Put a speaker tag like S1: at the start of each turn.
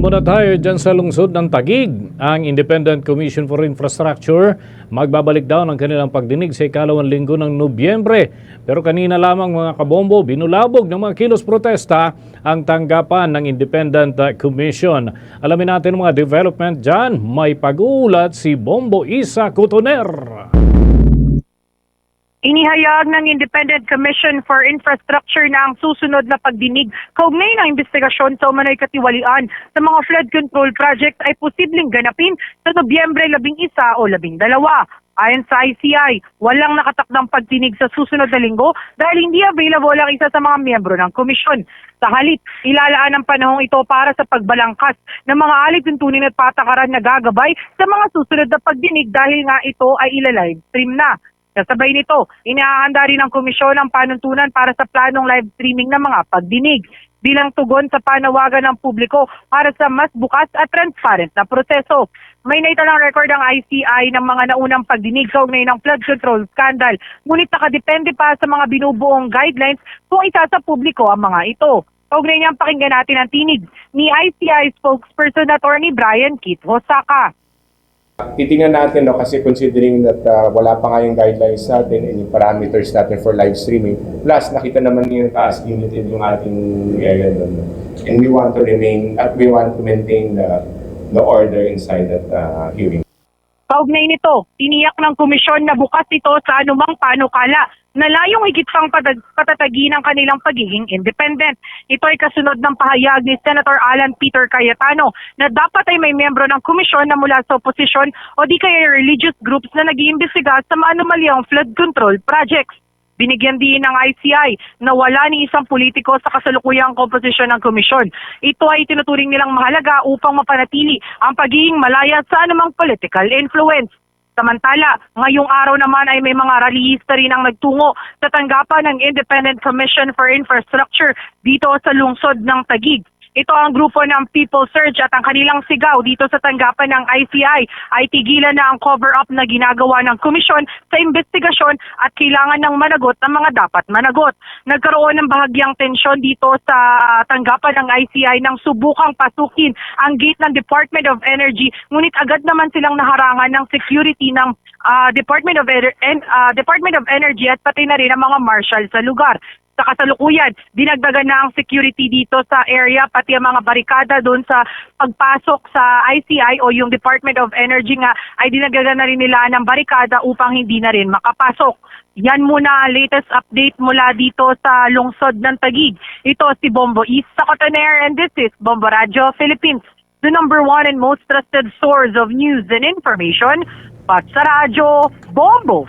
S1: Muna tayo dyan sa lungsod ng Tagig? Ang Independent Commission for Infrastructure magbabalik daw ng kanilang pagdinig sa ikalawang linggo ng Nobyembre. Pero kanina lamang mga kabombo, binulabog ng mga kilos protesta ang tanggapan ng Independent Commission. Alamin natin mga development dyan. May pag-uulat si Bombo Isa Cotoner.
S2: Inihayag ng Independent Commission for Infrastructure na ang susunod na pagdinig kaugnay ng investigasyon sa umano'y katiwalian sa mga flood control project ay posibleng ganapin sa Nobyembre 11 o 12. Ayon sa ICI, walang nakatakdang pagdinig sa susunod na linggo dahil hindi available ang isa sa mga miyembro ng komisyon. Sa halip, ilalaan ang panahong ito para sa pagbalangkas ng mga alituntunin at patakaran na gagabay sa mga susunod na pagdinig dahil nga ito ay ilalive stream na. Kasabay nito, inihahanda rin ng komisyon ang panuntunan para sa planong live streaming ng mga pagdinig bilang tugon sa panawagan ng publiko para sa mas bukas at transparent na proseso. May naitalang record ang ICI ng mga naunang pagdinig kaugnay ng flood control scandal, ngunit nakadepende pa sa mga binubuong guidelines kung isa sa publiko ang mga ito. Kaugnay niyang pakinggan natin ang tinig ni ICI spokesperson Attorney Brian Kit Hosaka.
S3: Titingnan natin no, kasi considering that uh, wala pa nga yung guidelines natin and yung parameters natin for live streaming. Plus, nakita naman yung taas limited yung ating area doon. And we want to remain, at we want to maintain the, the order inside that uh, hearing.
S2: Kaugnay nito, tiniyak ng komisyon na bukas ito sa anumang panukala na layong higit pang patatagi ng kanilang pagiging independent. Ito ay kasunod ng pahayag ni Senator Alan Peter Cayetano na dapat ay may membro ng komisyon na mula sa oposisyon o di kaya religious groups na nag-iimbestiga sa maanumalyang flood control projects. Binigyan din ng ICI na wala ni isang politiko sa kasalukuyang komposisyon ng komisyon. Ito ay tinuturing nilang mahalaga upang mapanatili ang pagiging malaya sa anumang political influence. Samantala, ngayong araw naman ay may mga rallyista rin ang nagtungo sa tanggapan ng Independent Commission for Infrastructure dito sa lungsod ng Tagig. Ito ang grupo ng People Surge at ang kanilang sigaw dito sa tanggapan ng ICI ay tigilan na ang cover-up na ginagawa ng komisyon sa investigasyon at kailangan ng managot ng mga dapat managot. Nagkaroon ng bahagyang tensyon dito sa tanggapan ng ICI nang subukang pasukin ang gate ng Department of Energy ngunit agad naman silang naharangan ng security ng ah, Department of Ener- en- ah, Department of Energy at pati na rin ang mga marshal sa lugar sa kasalukuyan, dinagdagan na ang security dito sa area, pati ang mga barikada doon sa pagpasok sa ICI o yung Department of Energy nga ay dinagdagan na rin nila ng barikada upang hindi na rin makapasok. Yan muna latest update mula dito sa lungsod ng Tagig. Ito si Bombo East sa Cotoner and this is Bombo Radio Philippines, the number one and most trusted source of news and information. Pat sa radyo, Bombo